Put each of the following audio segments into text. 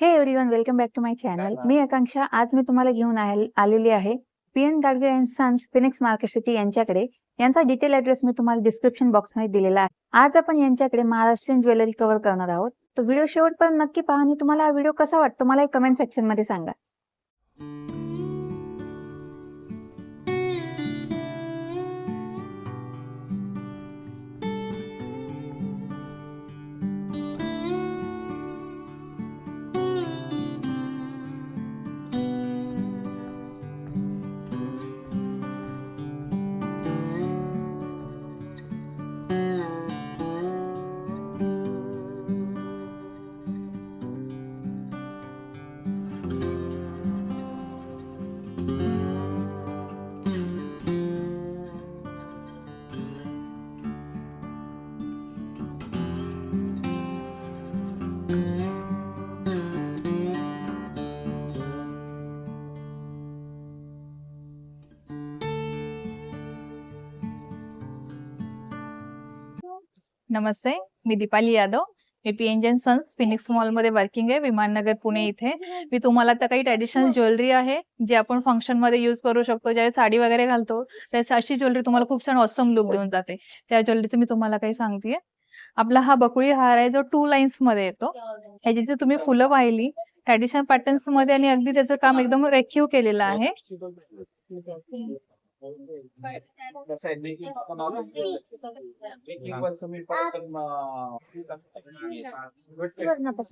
Hey everyone welcome back to my channel मी आकांक्षा आज मी तुम्हाला घेऊन आल- आलेली आहे P N Gadgil and sons Phoenix market city यांच्याकडे. यांचा डिटेल ऍड्रेस मी तुम्हाला डिस्क्रिप्शन बॉक्समध्ये दिलेला आहे. आज आपण यांच्याकडे महाराष्ट्रीयन ज्वेलरी कव्हर करणार आहोत. तर व्हिडिओ शेवटपर्यंत नक्की पहा आणि तुम्हाला हा व्हिडिओ कसा वाटतो मला कमेंट सेक्शनमध्ये सांगा. नमस्ते मी दीपाली यादव. मी पी एन सन्स फिनिक्स मॉलमध्ये वर्किंग आहे विमाननगर पुणे इथे. मी तुम्हाला आता काही ट्रॅडिशनल ज्वेलरी आहे जे आपण फंक्शनमध्ये युज करू शकतो ज्यावेळी साडी वगैरे घालतो त्यावेळेस अशी ज्वेलरी तुम्हाला खूप छान ऑसम लुक देऊन जाते. त्या ज्वेलरीचं मी तुम्हाला काही सांगतेय. आपला हा बकुळी हार आहे जो टू लाईन्समध्ये येतो. ह्याची जी तुम्ही फुलं पाहिली ट्रॅडिशनल पॅटर्न्समध्ये आणि अगदी त्याचं काम एकदम रेखीव केलेलं आहे. हा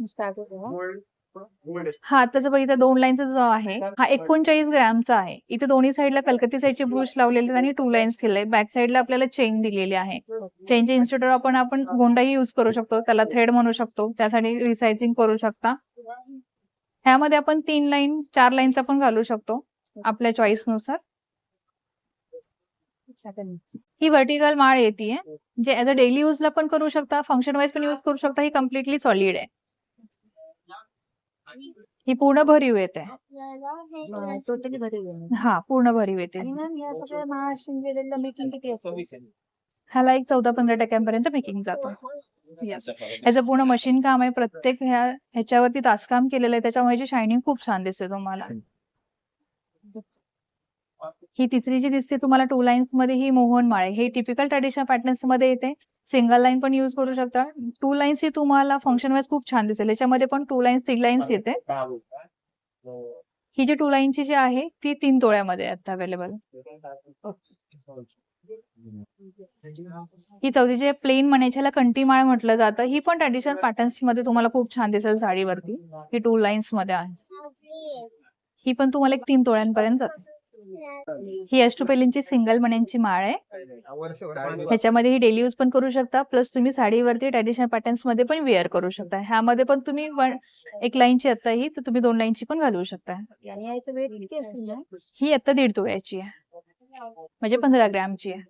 start बघ हा बघितलं दोन लाईनचा जो आहे. हा एकोणचाळीस ग्रॅमचा आहे. इथे दोन्ही साईडला कलकत्ती साईडचे ब्रुश लावलेले आणि टू लाईन्स केले बॅक साईडला आपल्याला चेन दिलेली आहे. चेनच्या इन्स्टिट्यूट आपण आपण गोंडाही युज करू शकतो. त्याला थ्रेड म्हणू शकतो. त्यासाठी रिसायझिंग करू शकता. ह्यामध्ये आपण तीन लाईन चार लाईनचा पण घालू शकतो. आपल्या चॉईसनुसार. ही व्हर्टिकल माळ येते. जे ऍज अ डेली यूजला पण करू शकता फंक्शन वाईज पण युज करू शकता ही कम्प्लिटली सॉलिड आहे. ही पूर्ण भरीव येते. भरीव. हा पूर्ण भरीव येते. ह्याला एक चौदा पंधरा टक्क्यांपर्यंत मेकिंग जातो. ह्याचं पूर्ण मशीन काम आहे प्रत्येक ह्या ह्याच्यावरती तासकाम केलेलं आहे त्याच्यामुळे शायनिंग खूप छान दिसते तुम्हाला. ही तिसरी जी दिसते तुम्हाला टू लाईन्समध्ये ही मोहन माळे. हे टिपिकल ट्रॅडिशनल पॅटर्न्समध्ये येते. सिंगल लाईन पण युज करू शकता. टू लाईन्स ही तुम्हाला फंक्शन वाईज खूप छान दिसेल. याच्यामध्ये पण टू लाईन्स थ्री लाईन्स येते. ही जी टू लाईनची जी आहे ती तीन तोळ्यामध्ये आता अवेलेबल ही चौथी जे प्लेन म्हणायची कंटी माळ म्हटलं जातं. ही पण ट्रेडिशनल पॅटर्न्समध्ये तुम्हाला खूप छान दिसेल साडीवरती. ही टू लाईन्समध्ये आहे. ही पण तुम्हाला एक तीन तोळ्यांपर्यंत जाते. ही अष्टपैलींची सिंगल मण्यांची माळ आहे. ह्याच्यामध्ये ही डेली यूज पण करू शकता प्लस तुम्ही साडीवरती ट्रॅडिशनल पॅटर्न्समध्ये पण वेअर करू शकता. ह्यामध्ये पण तुम्ही एक लाईनची आता ही तर तुम्ही दोन लाईनची पण घालू शकता. वेट ही आता दीड तोळ्याची आहे. म्हणजे पंधरा ग्रॅमची आहे.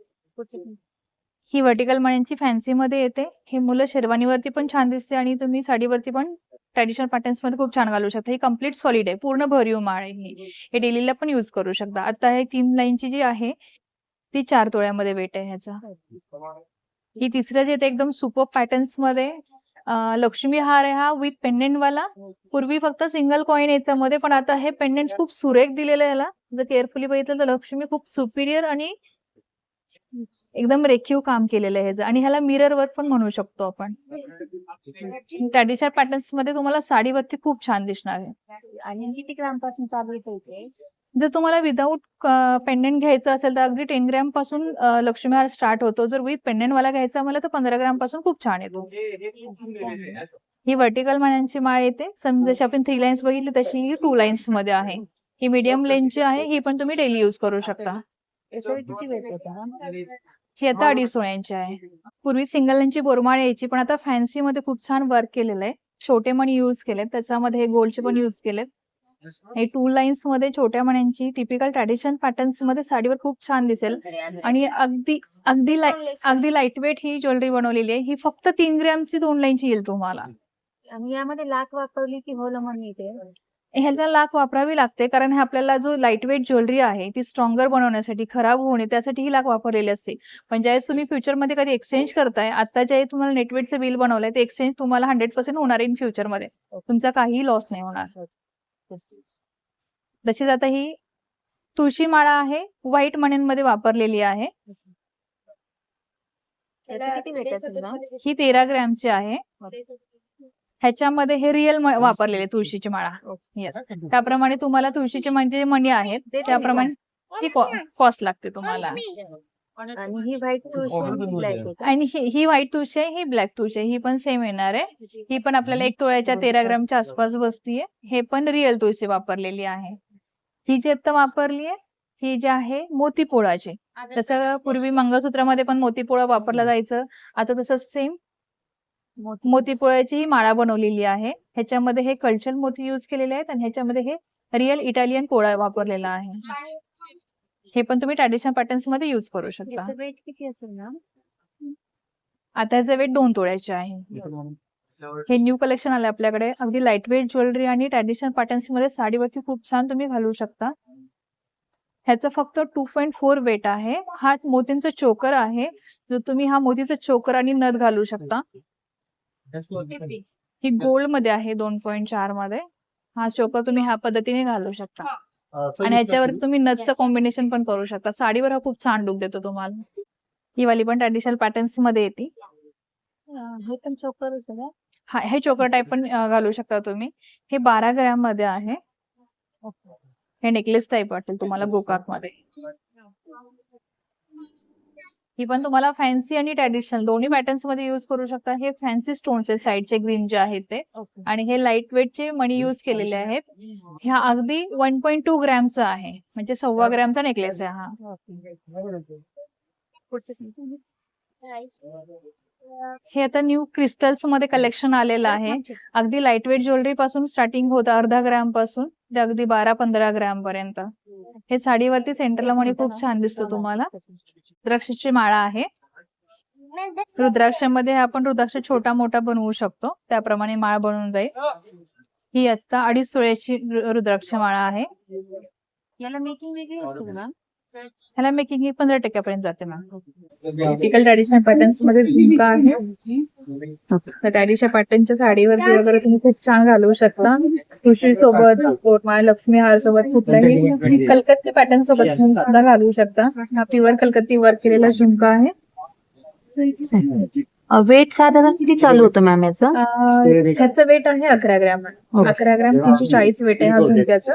ही वर्टिकल मण्यांची फॅन्सी मध्ये येते. ही मुलं शेरवानीवरती पण छान दिसते आणि तुम्ही साडीवरती पण ट्रॅडिशनल पॅटर्न्समध्ये खूप छान घालू शकता. ही कंप्लीट सॉलिड आहे. पूर्ण भरीव माळ आहे ही. हे डेलीला पण युज करू शकता. आता हे तीन लाईनची जी आहे ती चार तोळ्यामध्ये वेट आहे ह्याचा. ही तिसरं जे येते एकदम सुपर पॅटर्न्समध्ये लक्ष्मी हार आहे हा विथ पेंडेंट वाला. पूर्वी फक्त सिंगल कॉइन याच्यामध्ये पण आता हे पेंडेंट खूप सुरेख दिलेलं आहे ह्याला जर केअरफुली बघितलं तर लक्ष्मी खूप सुपिरियर आणि एकदम रेखीव काम केलेलं आहे आणि ह्याला मिरर वर्क पण म्हणू शकतो आपण. ट्रॅडिशनल पॅटर्न्समध्ये तुम्हाला साडीवरती खूप छान दिसणार आहे. आणि किती ग्रामपासून चालू जर तुम्हाला विदाऊट पेंडेंट घ्यायचं असेल तर अगदी टेन ग्रॅमपासून अं, लक्ष्मी हार स्टार्ट होतो. जर विथ पेंडेंट वाला घ्यायचा मला तर पंधरा ग्रॅमपासून खूप छान येतो. ही वर्टिकल माळ्यांची माळ येते. सम जशी आपण थ्री लाईन्स बघितली तशी ही टू लाईन्समध्ये आहे. ही मीडियम लेंथची आहे ही पण तुम्ही डेली युज करू शकता. ही आता अडीच सोळ्यांची आहे. पूर्वी सिंगल लाईनची बोरमाळ यायची पण आता फॅन्सी मध्ये खूप छान वर्क केलेलं आहे. छोटे मणी युज केलेत त्याच्यामध्ये हे गोल्डचे पण युज केलेत. हे टू लाईन्समध्ये छोट्या मण्यांची टिपिकल ट्रॅडिशनल पॅटर्न्समध्ये साडीवर खूप छान दिसेल. आणि अगदी अगदी लाइट अगदी लाइट वेट ही ज्वेलरी बनवलेली आहे. ही फक्त तीन ग्रॅमची दोन लाईनची येईल तुम्हाला. आणि यामध्ये लाख वापरली की होला म्हणून येते. ह्याला लाख वापरावी लागते कारण हे आपल्याला जो लाइट वेट ज्वेलरी आहे ती स्ट्रॉंगर बनवण्यासाठी खराब होऊ नये त्यासाठी ही लाख वापरलेली असते. पण ज्यावेळेस तुम्ही फ्युचरमध्ये कधी एक्सचेंज करताय आता जे तुम्हाला नेटवेटचं बिल बनवलंय ते एक्सचेंज तुम्हाला हंड्रेड पर्सेंट होणार इन फ्युचरमध्ये तुमचा काहीही लॉस नाही होणार. तशीच आता ही तुळशी माळा आहे व्हाईट मण्यांमध्ये वापरलेली आहे. याचं किती वेट असेल मॅम ही तेरा ग्रॅमची आहे. ह्याच्यामध्ये हे रिअल वापरलेले तुळशीची माळा. येस त्याप्रमाणे तुम्हाला तुळशीचे म्हणजे मणी आहेत. त्याप्रमाणे ती कॉस्ट लागते तुम्हाला. आणि ही व्हाईट तुळशी आणि ही ही व्हाईट तुळशी आहे ही ब्लॅक तुळशी आहे. ही पण सेम येणार आहे. ही पण आपल्याला एक तोळ्याच्या तेरा ग्रामच्या आसपास बसतीये हे पण रिअल तुळशी वापरलेली आहे. ही जी आता वापरली आहे ही जी आहे मोतीपोळाची. जसं पूर्वी मंगळसूत्रामध्ये पण मोतीपोळा वापरला जायचं. आता तसं सेम मोतीपोळ्याची ही माळा बनवलेली आहे. ह्याच्यामध्ये हे कल्चर मोती युज केलेले आहेत आणि ह्याच्यामध्ये हे रिअल इटालियन पोळा वापरलेला आहे. हे पण तुम्ही ट्रॅडिशनल पॅटर्न्समध्ये युज करू शकता. याचं वेट किती असेल मॅम आता ह्याचं वेट दोन तोळ्याचे आहे. हे न्यू कलेक्शन आलं आपल्याकडे. अगदी लाइट वेट ज्वेलरी आणि ट्रॅडिशनल पॅटर्न्समध्ये साडीवरती खूप छान तुम्ही घालू शकता. ह्याचं फक्त टू पॉईंट फोर वेट आहे. हा मोतींचा चोकर आहे. जो तुम्ही हा मोतीचा चोकर आणि नथ घालू शकता. ही गोल्डमध्ये आहे दोन पॉईंट चारमध्ये. हा चोकर तुम्ही ह्या पद्धतीने घालू शकता. आणि ह्याच्यावर तुम्ही नथचं कॉम्बिनेशन पण करू शकता. साडीवर हा खूप छान लुक देतो तुम्हाला. ही वाली पण ट्रॅडिशनल पॅटर्न्समध्ये येते. हे पण? हा हे चोकर टाईप पण घालू शकता तुम्ही. हे बारा ग्रॅममध्ये आहे. हे नेकलेस टाईप वाटेल तुम्हाला गोकाकमध्ये. ही पण तुम्हाला फॅन्सी आणि ट्रॅडिशनल दोन्ही पॅटर्न्समध्ये युज करू शकता. हे फॅन्सी स्टोन्स आहेत साईडचे ग्रीन जे आहेत ते. आणि हे लाइट वेटचे मणी युज केलेले आहेत. ह्या अगदी वन पॉईंट टू ग्रॅमचा आहे. म्हणजे सव्वा ग्रॅमचा नेकलेस आहे हा. हे आता न्यू क्रिस्टल्समध्ये कलेक्शन आलेलं आहे. अगदी लाइट वेट ज्वेलरी पासून स्टार्टिंग होतं अर्धा ग्रॅमपासून ते अगदी बारा पंधरा ग्रॅम पर्यंत. हे साडीवरती सेंटरला मणी खूप छान दिसतो तुम्हाला. रुद्राक्षाची माळा आहे. रुद्राक्षामध्ये आपण रुद्राक्ष छोटा मोठा बनवू शकतो. त्याप्रमाणे माळ बनवून जाईल. ही आता अडीच तोळ्याची रु- रुद्राक्ष माळा आहे. याला मेकिंग वेगळी असते ह्याला मेकिंग ही पंधरा टक्क्यापर्यंत जाते मॅम टिकल ट्रॅडिशनल पॅटर्न्समध्ये झुमका आहे. तर ट्रॅडिशनल पॅटर्नच्या साडीवरती वगैरे तुम्ही खूप छान घालवू शकता. तुळशी सोबत कोरमा लक्ष्मी हार सोबत कुठलाही कलकत्ती पॅटर्न सोबत सुद्धा घालवू शकता. हा प्युअर कलकत्ती वर्क केलेला झुमका आहे. वेट साधारण किती चालू होतं मॅम याचं? अं, ह्याचं वेट आहे अकरा ग्रॅम. अकरा ग्रॅम तीनशे चाळीस वेट आहे हा झुमक्याचा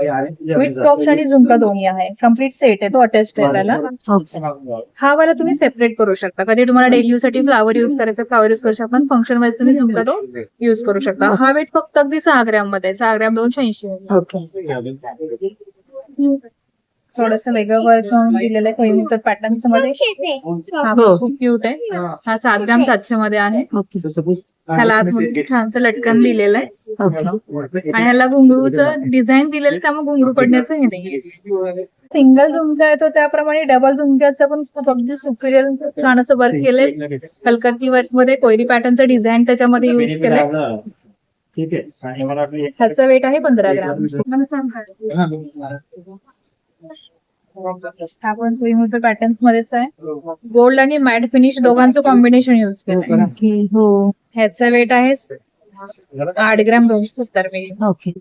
विथ टॉप्स आणि झुमका दोन्ही आहे. कंप्लीट सेट आहे तो अटॅच आहे त्याला हा वाला तुम्ही सेपरेट करू शकता. कधी तुम्हाला डेली यूजसाठी फ्लावर युज करायचं फ्लावर युज करू शकता. पण फंक्शन वाईज तुम्ही झुमका तो युज करू शकता. हा वेट फक्त अगदी सहा ग्रॅममध्ये आहे. सहा ग्रॅम दोनशे ऐंशी ओके थोडस वेगळं वर्क दिलेलं आहे. कोईमुतर पॅटर्न्समध्ये. हा हो. खूप क्यूट आहे. हा सात ग्रॅम सातशे मध्ये आहे. ओके ह्याला आतमध्ये छानसं लटकन दिलेलं आहे. ओके आणि ह्याला घुंगरूचं डिझाईन दिलेलं आहे, त्यामुळे घुंगरू पडण्याचं हे नाही. सिंगल झुमका आहे तो त्याप्रमाणे डबल झुमक्याचं पण खूप अगदी सुपिरियर छान असं वर्क केलंय. कलकत्ती वर्कमध्ये कोयरी पॅटर्नचं डिझाईन त्याच्यामध्ये युज केलंय. ठीक आहे. आणि मला वाटलं एक- ह्याचं वेट आहे पंधरा ग्राम. हा पण पॅटर्न्स मध्येच आहे. गोल्ड आणि मॅट फिनिश दोघांचं कॉम्बिनेशन युज ओके हो ह्याचं वेट आहे आठ ग्राम दोनशे सत्तर मिली. ओके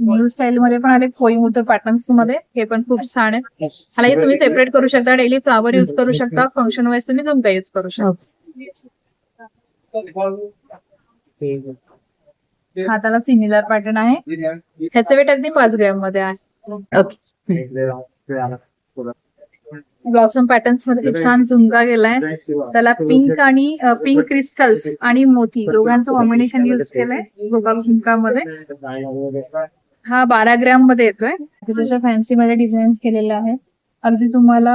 न्यू स्टाईल मध्ये पण आले कोईमुतर पॅटर्न्समध्ये. हे पण खूप छान आहे. ह्याला हे तुम्ही सेपरेट करू शकता डेली फ्लावर युज करू शकता. फंक्शन वाईज तुम्ही झुमका युज करू शकता. हाताला सिमिलर पॅटर्न आहे ह्याचं वेट अगदी पाच ग्रॅममध्ये आहे ब्लॉसम पॅटर्न्समध्ये खूप छान झुमका गेलाय. त्याला पिंक आणि पिंक क्रिस्टल्स आणि मोती दोघांचं कॉम्बिनेशन युज केलंय गोकाक झुमका मध्ये हा बारा ग्रॅममध्ये येतोय. त्याच्या फॅन्सी मध्ये डिझाईन केलेलं आहे अगदी तुम्हाला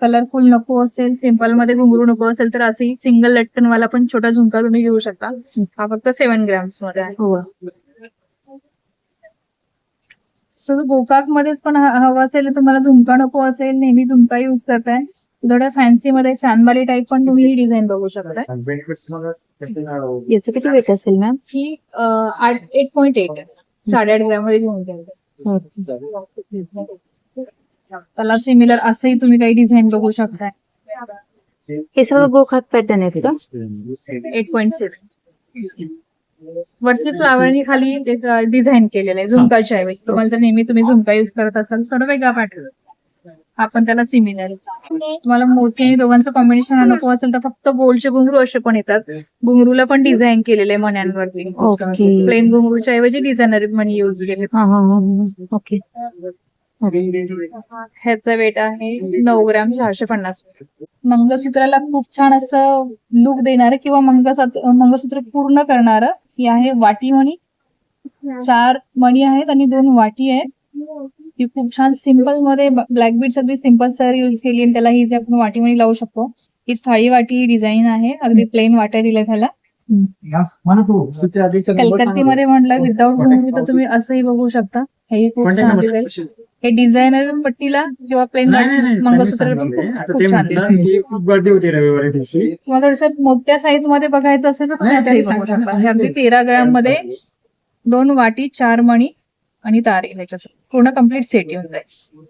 कलरफुल नको असेल सिंपलमध्ये घुंगरू नको असेल तर असे सिंगल लटकन वाला पण छोटा झुमका तुम्ही घेऊ शकता. हा फक्त सेव्हन ग्रॅम्समध्ये हो. आहे हो सो गोकाक मध्येच पण हवं असेल तुम्हाला झुमका नको असेल नेहमी झुमका युज करताय. थोड्या फॅन्सी मध्ये चांदबाली टाईप पण तुम्ही ही डिझाईन बघू शकताय. याचं किती वेट असेल मॅम ही एट पॉइंट एट साडेआठ ग्रॅममध्ये घेऊन जाईल. त्याला सिमिलर असंही तुम्ही काही डिझाईन बघू शकताय. हे सर्व गोखात पॅटर्न आहेत का एट पॉईंट सेवन वरती फ्लावरनी खाली एक डिझाईन केलेलं आहे झुमकाच्या ऐवजी. तुम्हाला तर नेहमी तुम्ही झुमका युज करत असाल थोडं वेगळा पॅटर्न आपण त्याला सिमिलर तुम्हाला मोती आणि दोघांचं कॉम्बिनेशन नको असेल तर फक्त गोल्डचे घुंगरू असे पण येतात. घुंगरूला पण डिझाईन केलेले आहे मण्यांवरती. ओके. प्लेन घुंगरूच्या ऐवजी डिझायनर मणी युज केले. ओके. ह्याचं वेट आहे नऊ ग्रॅम सहाशे पन्नास. मंगळसूत्राला खूप छान असं लुक देणार किंवा मंगळसूत्र पूर्ण करणार ही आहे वाटी मणी. चार मणी आहेत आणि दोन वाटी आहेत. ती खूप छान सिंपलमध्ये ब्लॅक बीट अगदी सिंपल सर युज केली आणि त्याला ही जे आपण वाटी मणी लावू शकतो ही थाळी वाटी डिझाईन आहे. अगदी प्लेन वाट्या दिल्या त्याला. कलकत्तीमध्ये म्हटलं विदाऊट घुंगरू तर तुम्ही असंही बघू शकता. हेही खूप छान दिसेल. हे डिझायनर पट्टीला किंवा प्लेन मंगळसूत्र पण खूप छान खूप गर्दी होती रविवारी दिवशी. किंवा थोडस मोठ्या साईजमध्ये बघायचं असेल तर तुम्ही असंही बघू सांगा, शकता. हे अगदी तेरा ग्रॅममध्ये दोन वाटी चार मणी आणि तारे ह्याच्यात पूर्ण कंप्लीट सेट येऊन जाईल.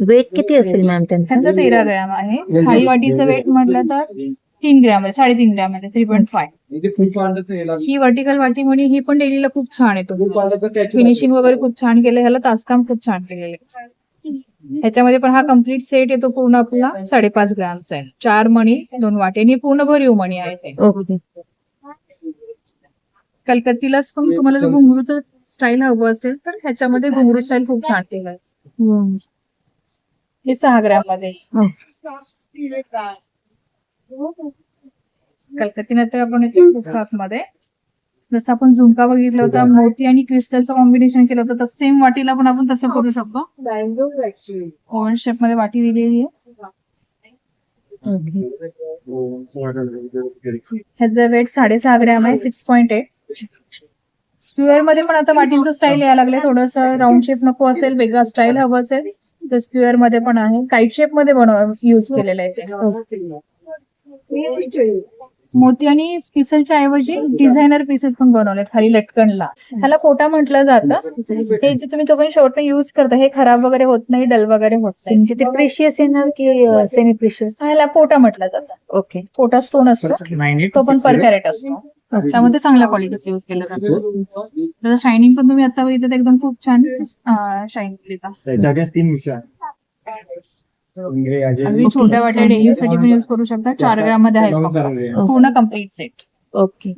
वेट किती असेल मॅम त्यांचं? त्यांचं तेरा ग्रॅम आहे. थाळी वाटीचं वेट म्हटलं तर तीन ग्रॅम आहे साडेतीन ग्रॅम आहे थ्री पॉईंट फाय ही वर्टिकल वाटी म्हणी ही पण डेलीला खूप छान येतो. फिनिशिंग वगैरे खूप छान केलं ह्याला तासकाम खूप छान केलेलं आहे. ह्याच्यामध्ये पण हा कंप्लीट सेट येतो पूर्ण आपला साडेपाच ग्रॅमचा आहे. चार मणी दोन वाटे आणि पूर्ण भरीव मणी आहे ते. कलकत्तीलाच पण तुम्हाला जर घुंगरूचं स्टाईल हवं असेल तर ह्याच्यामध्ये घुंगरू स्टाईल खूप छान केलं. हे सहा ग्रॅममध्ये हो. कलकत्तीनंतर आपण येतो मध्ये जसं आपण झुमका बघितलं होता मोती आणि क्रिस्टलचं कॉम्बिनेशन केलं होतं तसं सेम वाटीला पण आपण तसं करू शकतो. ओव्हन शेपमध्ये वाटी दिलेली आहे. ह्याचं वेट साडेसहा ग्रॅम आहे सिक्स पॉईंट एट स्क्वेअरमध्ये पण आता वाटींचं स्टाईल यायला लागले थोडस राऊंड शेप नको असेल वेगळा स्टाईल हवं असेल तर स्क्वेअरमध्ये पण आहे. काईट शेपमध्ये बनव युज केलेलं आहे ते. मोती आणि स्पिसलच्या ऐवजी डिझायनर पीसेस पण बनवलेत खाली लटकनला. ह्याला कोटा म्हटलं जातं. हे जे तुम्ही तो शॉर्ट युज करता हे खराब वगैरे होत नाही डल वगैरे होत नाही. म्हणजे ते प्रेशियस येणार की सेमी प्रेशियस ह्याला कोटा म्हटलं जातं. ओके. कोटा स्टोन असतो. तो पण पर कॅरेट असतो. त्यामध्ये चांगल्या क्वालिटीचा युज केला जातो त्याचं शायनिंग पण तुम्ही आता बघितलं तर एकदम खूप छान शाईन केला तीन विषय अगदी छोट्या वाट्या डेली साठी पण युज करू शकता. चार ग्राममध्ये आहे पूर्ण कंप्लीट सेट ओके